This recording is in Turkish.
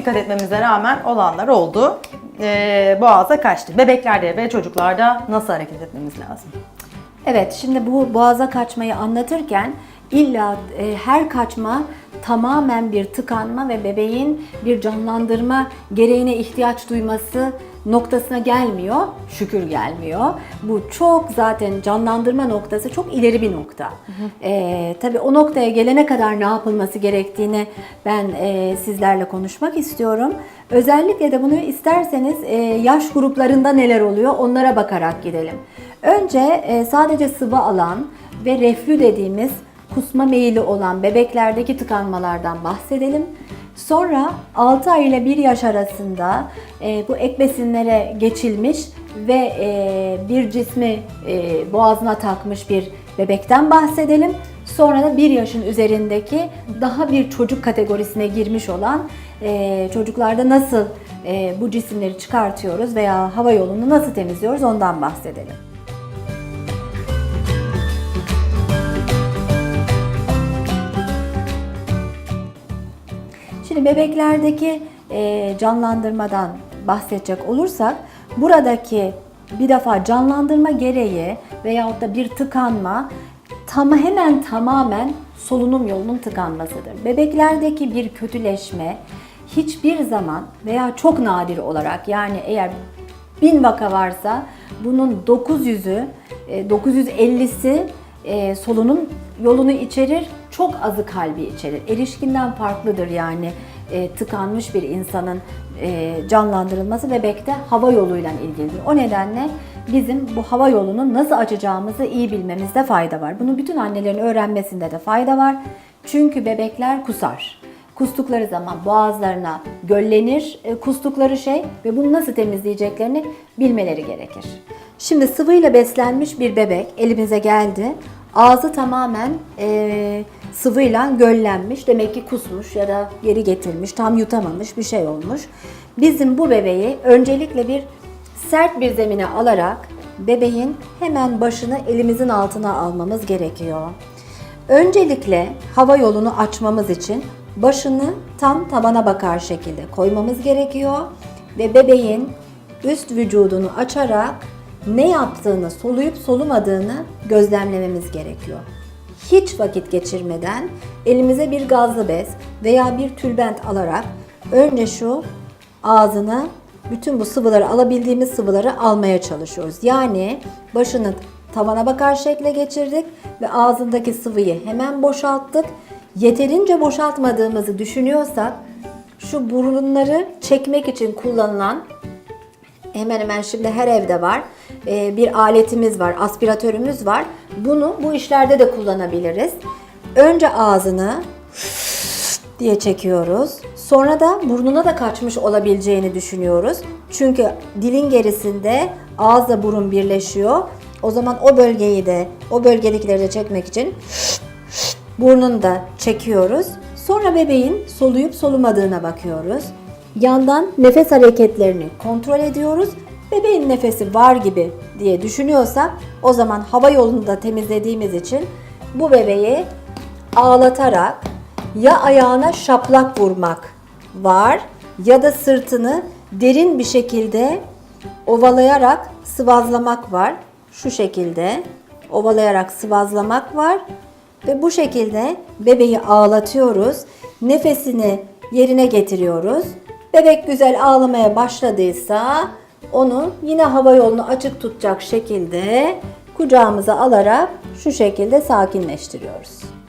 dikkat etmemize rağmen olanlar oldu. Ee, boğaza kaçtı. Bebeklerde ve çocuklarda nasıl hareket etmemiz lazım? Evet, şimdi bu boğaza kaçmayı anlatırken illa e, her kaçma tamamen bir tıkanma ve bebeğin bir canlandırma gereğine ihtiyaç duyması noktasına gelmiyor. Şükür gelmiyor. Bu çok zaten canlandırma noktası çok ileri bir nokta. E, tabii o noktaya gelene kadar ne yapılması gerektiğini ben e, sizlerle konuşmak istiyorum. Özellikle de bunu isterseniz e, yaş gruplarında neler oluyor onlara bakarak gidelim. Önce e, sadece sıvı alan ve reflü dediğimiz kusma meyili olan bebeklerdeki tıkanmalardan bahsedelim. Sonra 6 ay ile 1 yaş arasında e, bu ek besinlere geçilmiş ve e, bir cismi e, boğazına takmış bir bebekten bahsedelim. Sonra da 1 yaşın üzerindeki daha bir çocuk kategorisine girmiş olan e, çocuklarda nasıl e, bu cisimleri çıkartıyoruz veya hava yolunu nasıl temizliyoruz ondan bahsedelim. Şimdi bebeklerdeki e, canlandırmadan bahsedecek olursak buradaki bir defa canlandırma gereği veyahut da bir tıkanma tam hemen tamamen solunum yolunun tıkanmasıdır. Bebeklerdeki bir kötüleşme hiçbir zaman veya çok nadir olarak yani eğer 1000 vaka varsa bunun 900'ü, e, 950'si e, solunum yolunu içerir, çok azı kalbi içerir. Erişkinden farklıdır yani e, tıkanmış bir insanın e, canlandırılması bebekte hava yoluyla ilgilidir. O nedenle bizim bu hava yolunu nasıl açacağımızı iyi bilmemizde fayda var. Bunu bütün annelerin öğrenmesinde de fayda var. Çünkü bebekler kusar. Kustukları zaman boğazlarına göllenir e, kustukları şey ve bunu nasıl temizleyeceklerini bilmeleri gerekir. Şimdi sıvıyla beslenmiş bir bebek elimize geldi. Ağzı tamamen e, sıvıyla göllenmiş. Demek ki kusmuş ya da geri getirmiş, tam yutamamış bir şey olmuş. Bizim bu bebeği öncelikle bir sert bir zemine alarak bebeğin hemen başını elimizin altına almamız gerekiyor. Öncelikle hava yolunu açmamız için başını tam tabana bakar şekilde koymamız gerekiyor ve bebeğin üst vücudunu açarak ne yaptığını, soluyup solumadığını gözlemlememiz gerekiyor. Hiç vakit geçirmeden elimize bir gazlı bez veya bir tülbent alarak önce şu ağzına bütün bu sıvıları alabildiğimiz sıvıları almaya çalışıyoruz. Yani başını tavana bakar şekle geçirdik ve ağzındaki sıvıyı hemen boşalttık. Yeterince boşaltmadığımızı düşünüyorsak şu burunları çekmek için kullanılan hemen hemen şimdi her evde var. Ee, bir aletimiz var, aspiratörümüz var. Bunu bu işlerde de kullanabiliriz. Önce ağzını diye çekiyoruz. Sonra da burnuna da kaçmış olabileceğini düşünüyoruz. Çünkü dilin gerisinde ağızla burun birleşiyor. O zaman o bölgeyi de, o bölgedekileri de çekmek için burnunu da çekiyoruz. Sonra bebeğin soluyup solumadığına bakıyoruz. Yandan nefes hareketlerini kontrol ediyoruz. Bebeğin nefesi var gibi diye düşünüyorsak o zaman hava yolunu da temizlediğimiz için bu bebeği ağlatarak ya ayağına şaplak vurmak var ya da sırtını derin bir şekilde ovalayarak sıvazlamak var. Şu şekilde ovalayarak sıvazlamak var ve bu şekilde bebeği ağlatıyoruz. Nefesini yerine getiriyoruz. Bebek güzel ağlamaya başladıysa onu yine hava yolunu açık tutacak şekilde kucağımıza alarak şu şekilde sakinleştiriyoruz.